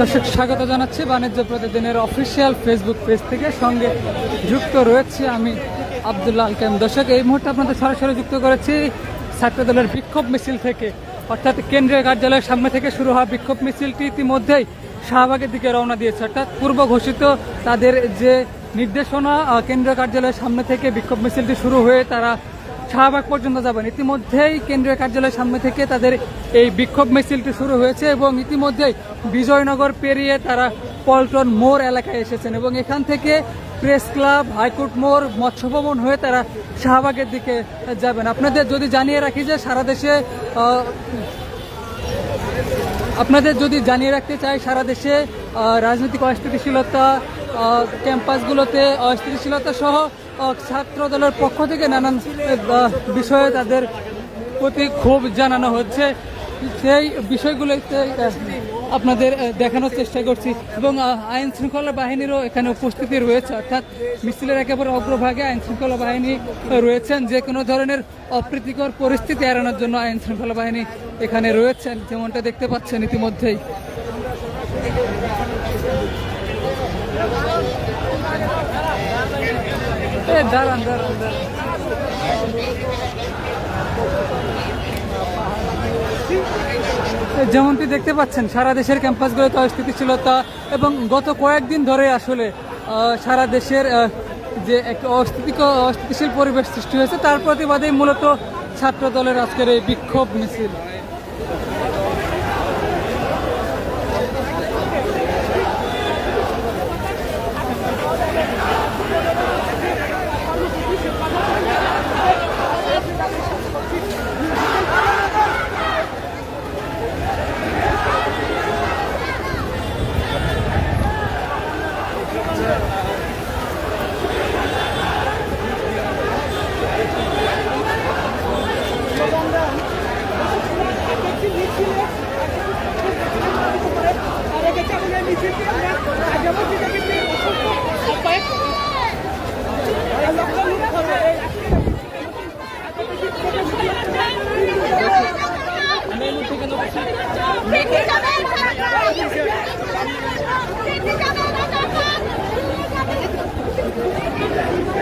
দর্শক, স্বাগত জানাচ্ছি বাণিজ্য প্রতিদিনের অফিসিয়াল ফেসবুক পেজ থেকে। সঙ্গে যুক্ত রয়েছে আমি আবদুল্লাহ আলকাম দর্শক, এই মুহূর্তে আপনাদের সরাসরি যুক্ত করেছি ছাত্রদলের বিক্ষোভ মিছিল থেকে। অর্থাৎ কেন্দ্রীয় কার্যালয়ের সামনে থেকে শুরু হওয়া বিক্ষোভ মিছিলটি ইতিমধ্যেই শাহবাগের দিকে রওনা দিয়েছে। অর্থাৎ পূর্ব ঘোষিত তাদের যে নির্দেশনা কেন্দ্রীয় কার্যালয়ের সামনে থেকে বিক্ষোভ মিছিলটি শুরু হয়ে তারা শাহবাগ পর্যন্ত যাবেন। ইতিমধ্যেই কেন্দ্রীয় কার্যালয়ের সামনে থেকে তাদের এই বিক্ষোভ মিছিলটি শুরু হয়েছে এবং ইতিমধ্যেই বিজয়নগর পেরিয়ে তারা পল্টন মোড় এলাকায় এসেছেন এবং এখান থেকে প্রেস ক্লাব, হাইকোর্ট মোড়, মৎস্য ভবন হয়ে তারা শাহবাগের দিকে যাবেন। আপনাদের যদি জানিয়ে রাখি যে সারা দেশে আপনাদের যদি জানিয়ে রাখতে চাই, সারা দেশে রাজনৈতিক অস্থিতিশীলতা ক্যাম্পাসগুলোতে অস্থিতিশীলতা সহ ছাত্র দলের পক্ষ থেকে নানান বিষয়ে তাদের প্রতি ক্ষোভ জানানো হচ্ছে। সেই বিষয়গুলোতে আপনাদের দেখানোর চেষ্টা করছি। এবং আইন শৃঙ্খলা বাহিনীরও এখানে উপস্থিতি রয়েছে। অর্থাৎ মিছিলের একেবারে অগ্রভাগে আইন শৃঙ্খলা বাহিনী রয়েছেন। যে কোনো ধরনের অপ্রীতিকর পরিস্থিতি এড়ানোর জন্য আইন শৃঙ্খলা বাহিনী এখানে রয়েছেন। যেমনটা দেখতে পাচ্ছেন ইতিমধ্যেই। দাঁড়ান দাঁড়ান দাঁড়ান। যেমনটি দেখতে পাচ্ছেন, সারা দেশের ক্যাম্পাসগুলোতে অস্থিতিশীলতা এবং গত কয়েকদিন ধরে আসলে সারা দেশের যে একটা অস্থিতিক, অস্থিতিশীল পরিবেশ সৃষ্টি হয়েছে, তার প্রতিবাদেই মূলত ছাত্র দলের আজকের এই বিক্ষোভ মিছিল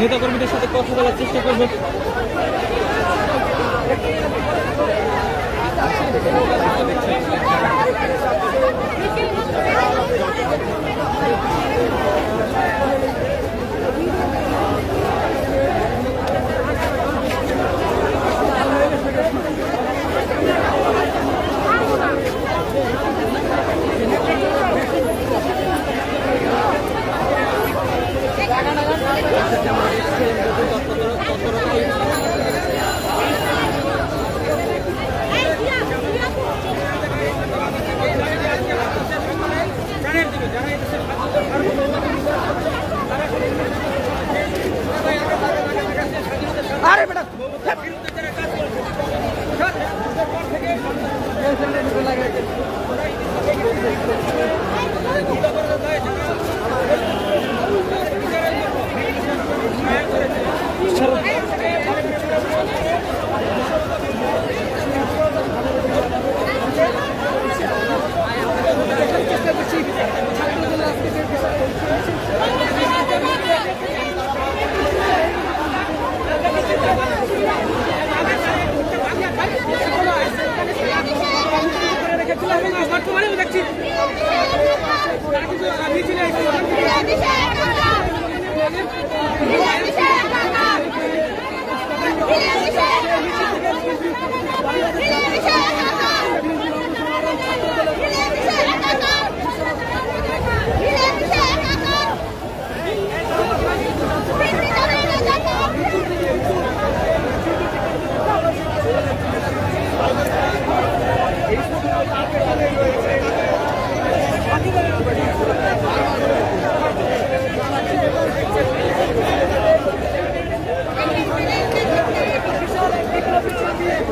নেতাকর্মীদের সাথে কথা বলার চেষ্টা করব বর্তমানেও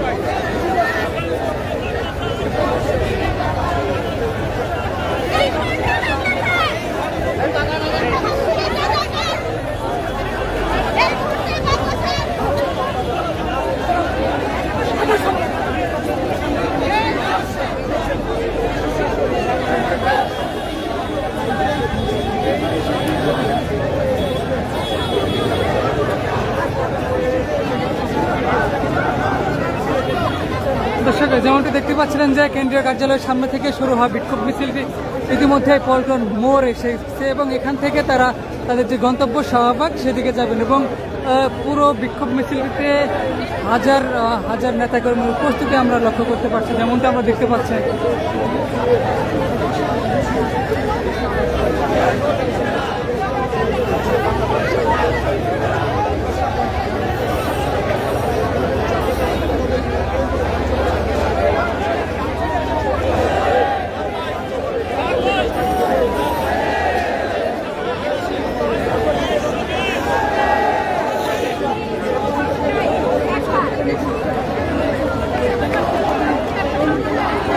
Thank you. পাচ্ছিলেন যে কেন্দ্রীয় কার্যালয়ের সামনে থেকে শুরু হওয়া বিক্ষোভ মিছিলটি ইতিমধ্যে পল্টন মোড় এসেছে এবং এখান থেকে তারা তাদের যে গন্তব্য শাহবাগ সেদিকে যাবেন এবং পুরো বিক্ষোভ মিছিলটিতে হাজার হাজার নেতাকর্মীর উপস্থিতি আমরা লক্ষ্য করতে পারছি, যেমনটা আমরা দেখতে পাচ্ছি।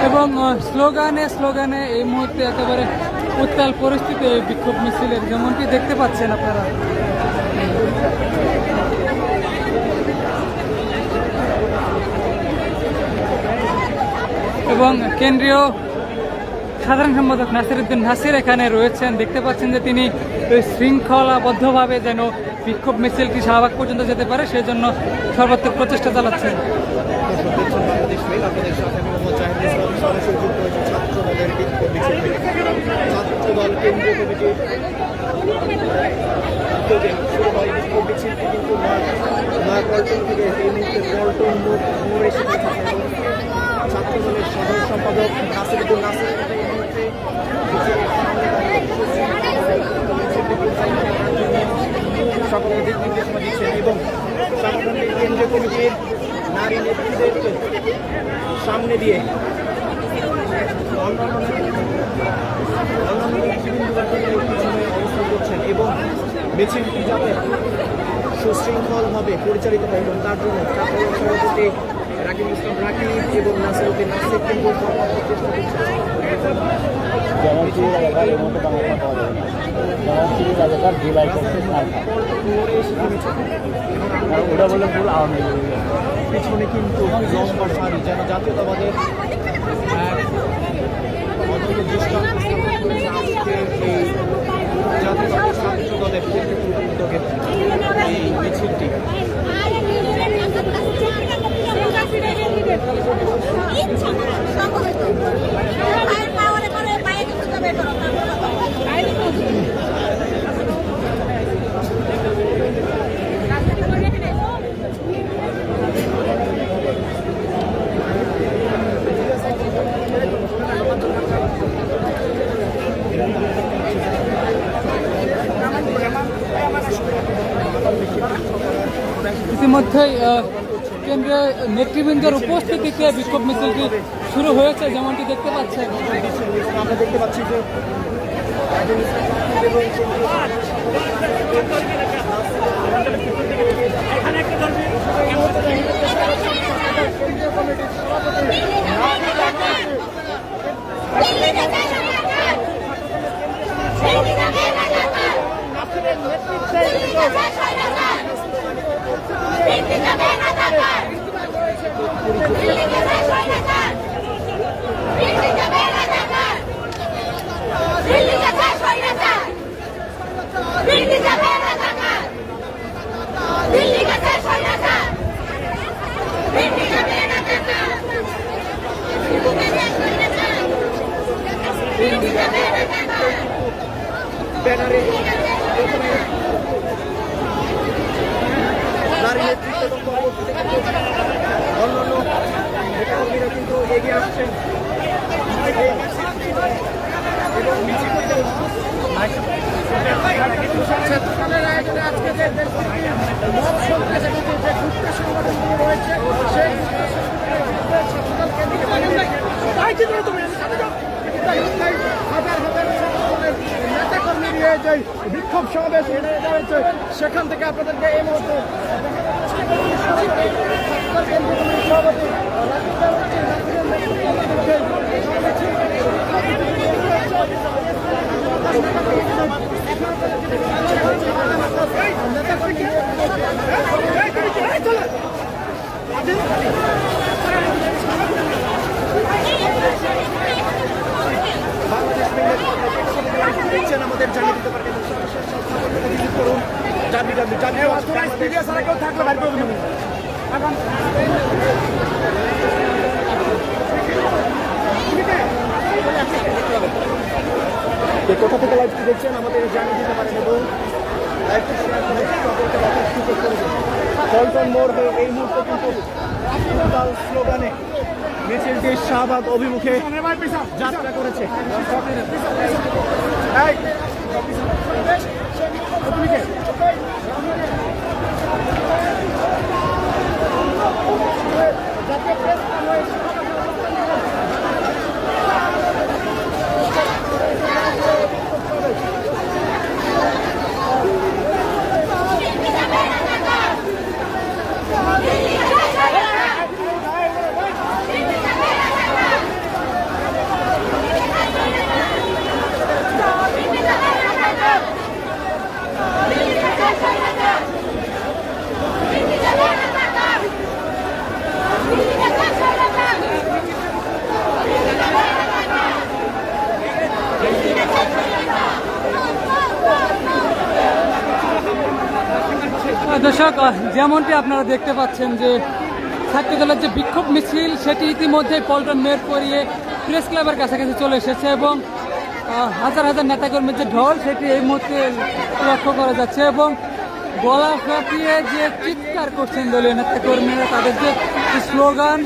এবং স্লোগানে স্লোগানে এই মুহূর্তে একেবারে উত্তাল পরিস্থিতি, এই বিক্ষোভ মিছিলের যেমনটি দেখতে পাচ্ছেন আপনারা। এবং কেন্দ্রীয় সাধারণ সম্পাদক নাসিরুদ্দিন নাসির এখানে রয়েছেন। দেখতে পাচ্ছেন যে তিনি শৃঙ্খলাবদ্ধভাবে যেন বিক্ষোভ মিছিলটি শাহবাগ পর্যন্ত যেতে পারে, সেজন্য সর্বাত্মক প্রচেষ্টা চালাচ্ছেন। মেইল আপনাদের সাথে মোহাম্মদ জাহিদ ইসলাম সরাসরি যুক্ত হয়েছে, ছাত্র দলের ছাত্র দল কেন্দ্রীয় কমিটির উদ্যোগে শুরু কিন্তু নয় নয় পল্টন থেকে এই মুহূর্তে পল্টন মোড় এসে দলের সাধারণ সম্পাদক নাসিরুদ্দিন নাসির, এই মুহূর্তে নির্দেশনা দিচ্ছেন এবং সংগঠনটির কেন্দ্রীয় কমিটির নারী নেতৃত্বের সামনে দিয়ে অন্যান্য অন্যান্য নেতৃবৃন্দরা অবস্থান করছেন এবং মিছিলটি যাতে সুশৃঙ্খলভাবে পরিচালিত হয় এবং তার জন্য ছাত্র সভাপতি রাকিব ইসলাম রাকিব এবং নাসিরুদ্দিন নাসির কিন্তু চেষ্টা করছে ওটা বলে ভুল আওয়ামী লীগের পিছনে কিন্তু লম্বা সারি যেন জাতীয়তাবাদের ইচ্ছা করে হয়তো। পায়ের পাওয়ারে করে করো পায়ে ইতিমধ্যেই আহ, কেন্দ্রীয় নেতৃবৃন্দের উপস্থিতিতে বিক্ষোভ মিছিলটি শুরু হয়েছে যেমনটি দেখতে পাচ্ছেন। আমরা দেখতে পাচ্ছি যে দিল্লি যাবে না টাকা দিল্লি গেছে সৈন্যতা দিল্লি যাবে না টাকা দিল্লি যাবে না টাকা ব্যানারে প্রথমে নারী নেতৃত্ব অন্যান্য নেতাকর্মীরা কিন্তু এগিয়ে আসছেন এবং স্বেচ্ছাসেবকের আয়োজনে আজকে যে সন্ত্রাস এবং যে যুক্ত সংগঠনগুলো রয়েছে সেই ছাত্রদল কেন্দ্রীয় বাহিনী তাই কি করে তুমি সাথে যাও তাই হাজার হাজার ছাত্রদলের নেতাকর্মী নিয়ে যে বিক্ষোভ সমাবেশ হয়েছে সেখান থেকে আপনাদেরকে এই মুহূর্তে সভাপতি কোথা থেকে লাইভটি দেখছেন আমাদের জানিয়ে দিতে পারেন এবং মোড় হয়ে এই মুহূর্তে কিন্তু উত্তাল স্লোগানে মিছিলটি শাহবাগ অভিমুখে যাত্রা করেছে। এই, আহ, দর্শক আহ, যেমনটি আপনারা দেখতে পাচ্ছেন যে ছাত্র দলের যে বিক্ষোভ মিছিল সেটি ইতিমধ্যে পল্টন মেয়র করিয়ে প্রেস ক্লাবের কাছাকাছি চলে এসেছে এবং হাজার হাজার নেতাকর্মীর যে ঢল সেটি এই মুহূর্তে লক্ষ্য করা যাচ্ছে এবং গলা ফাটিয়ে যে চিৎকার করছেন দলীয় নেতাকর্মীরা তাদের যে স্লোগান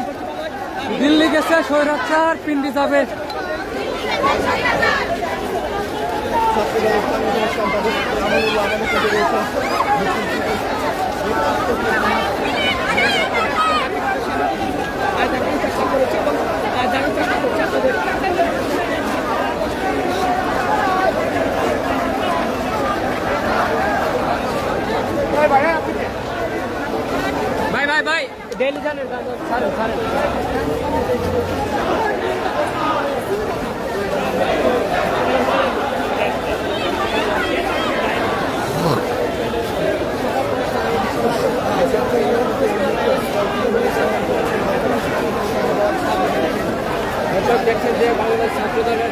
দিল্লি গেছে স্বৈরাচার পিন্ডি যাবে ভাই ভাই ভাই। ডেলি জানেন। ছাড়েন ছাড়েন। দেখছেন যে বাংলাদেশ ছাত্র দলের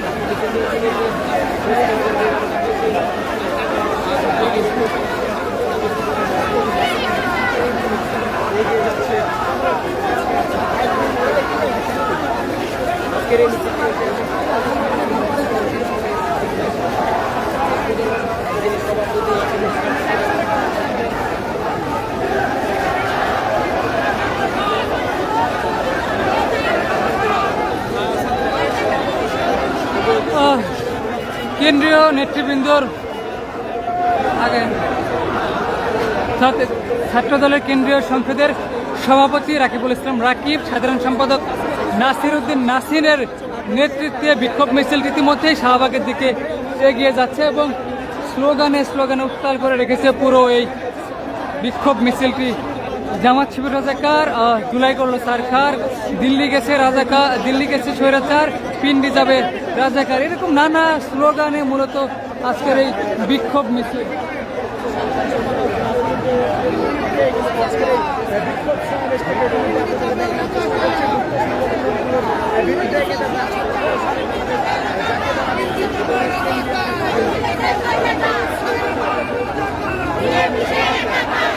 এগিয়ে যাচ্ছে আজকের এই মিছিলটি কেন্দ্রীয় নেতৃবৃন্দর আগে ছাত্র- দলের কেন্দ্রীয় সংসদের সভাপতি রাকিবুল ইসলাম রাকিব, সাধারণ সম্পাদক নাসির উদ্দিন নাসিরের নেতৃত্বে বিক্ষোভ মিছিল ইতিমধ্যেই শাহবাগের দিকে এগিয়ে যাচ্ছে এবং স্লোগানে স্লোগানে উত্তাল করে রেখেছে পুরো এই বিক্ষোভ মিছিলটি। জামাত শিবির রাজাকার জুলাই করল সরকার দিল্লি গেছে রাজাকার দিল্লি গেছে স্বৈরাচার, পিন্ডি যাবে রাজাকার। এরকম নানা স্লোগানে মূলত আজকের এই বিক্ষোভ মিছিল। Yeah,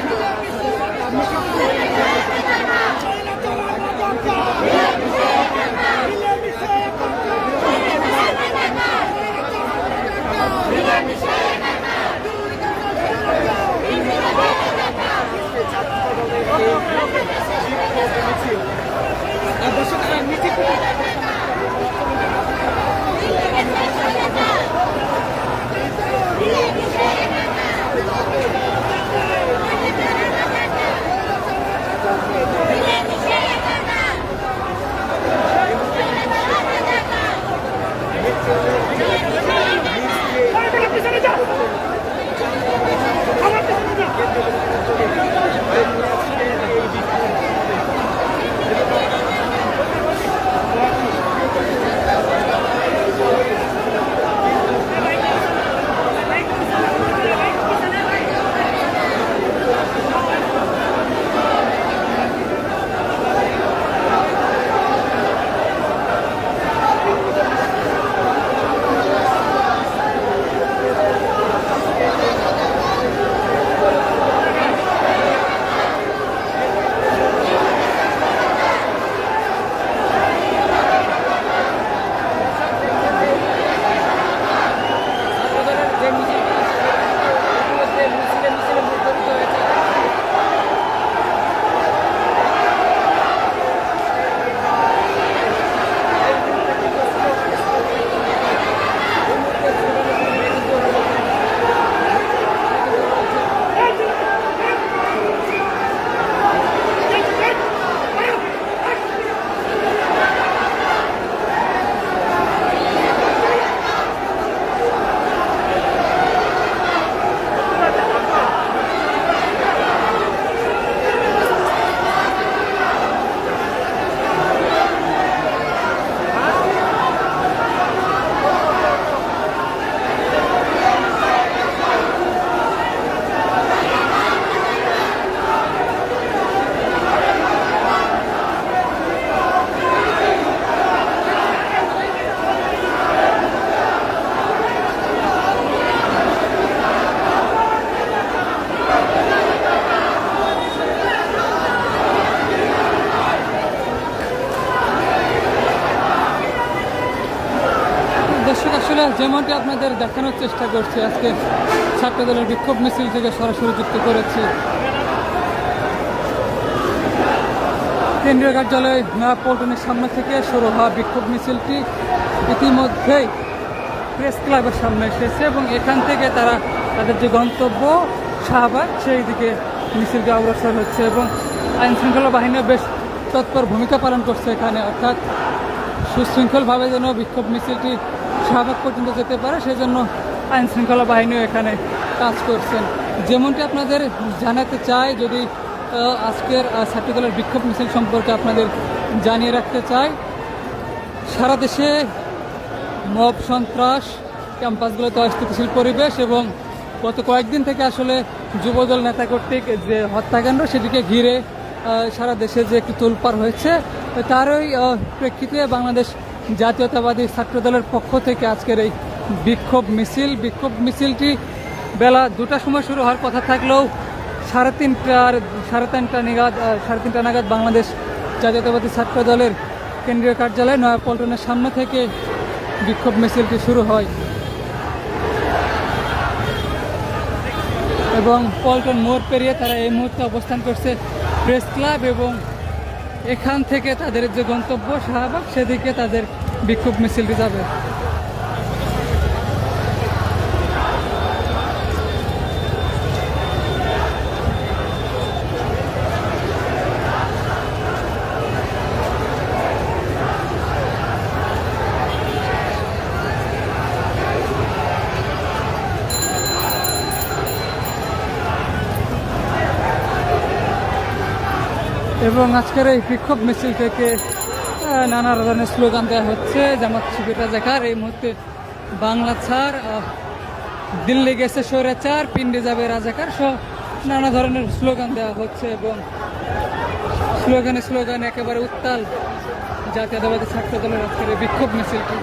আসলে যেমনটি আপনাদের দেখানোর চেষ্টা করছি, আজকে ছাত্র দলের বিক্ষোভ মিছিল থেকে সরাসরি যুক্ত করেছি। কেন্দ্রীয় কার্যালয় নয়া পল্টনের সামনে থেকে শুরু হওয়া বিক্ষোভ মিছিলটি ইতিমধ্যেই প্রেস ক্লাবের সামনে এসেছে এবং এখান থেকে তারা তাদের যে গন্তব্য, শাহবাগ, সেই দিকে মিছিলটি অগ্রসর হচ্ছে এবং আইন শৃঙ্খলা বাহিনীও বেশ তৎপর ভূমিকা পালন করছে এখানে। অর্থাৎ সুশৃঙ্খলভাবে যেন বিক্ষোভ মিছিলটি শাহবাগ পর্যন্ত যেতে পারে, সেজন্য আইন শৃঙ্খলা বাহিনীও এখানে কাজ করছেন। যেমনটি আপনাদের জানাতে চাই, যদি আজকের ছাত্রদলের বিক্ষোভ মিছিল সম্পর্কে আপনাদের জানিয়ে রাখতে চাই, সারা দেশে মব সন্ত্রাস, ক্যাম্পাসগুলোতে অস্থিতিশীল পরিবেশ এবং গত কয়েকদিন থেকে আসলে যুবদল নেতা কর্তৃক যে হত্যাকাণ্ড, সেটিকে ঘিরে সারা দেশে যে একটি তোলপাড় হয়েছে, তারই প্রেক্ষিতে বাংলাদেশ জাতীয়তাবাদী ছাত্রদলের পক্ষ থেকে আজকের এই বিক্ষোভ মিছিল। বিক্ষোভ মিছিলটি বেলা দুটার সময় শুরু হওয়ার কথা থাকলেও সাড়ে তিনটার, সাড়ে তিনটা নাগাদ সাড়ে তিনটা নাগাদ বাংলাদেশ জাতীয়তাবাদী ছাত্র দলের কেন্দ্রীয় কার্যালয় নয়াপল্টনের সামনে থেকে বিক্ষোভ মিছিলটি শুরু হয়। এবং পল্টন মোড় পেরিয়ে তারা এই মুহূর্তে অবস্থান করছে প্রেস ক্লাব এবং এখান থেকে তাদের যে গন্তব্য, শাহবাগ, সেদিকে তাদের বিক্ষোভ মিছিলটি যাবে এবং আজকের এই বিক্ষোভ মিছিল থেকে আহ, নানা ধরনের স্লোগান দেওয়া হচ্ছে, যেমন ছবিটা দেখার এই মুহূর্তে বাংলা ছাড় দিল্লি গেছে স্বৈরাচার পিন্ডে যাবে রাজাকার সব নানা ধরনের স্লোগান দেওয়া হচ্ছে এবং স্লোগানে স্লোগান একেবারে উত্তাল জাতীয়তাবাদী ছাত্র দলের আজকের বিক্ষোভ মিছিলটি।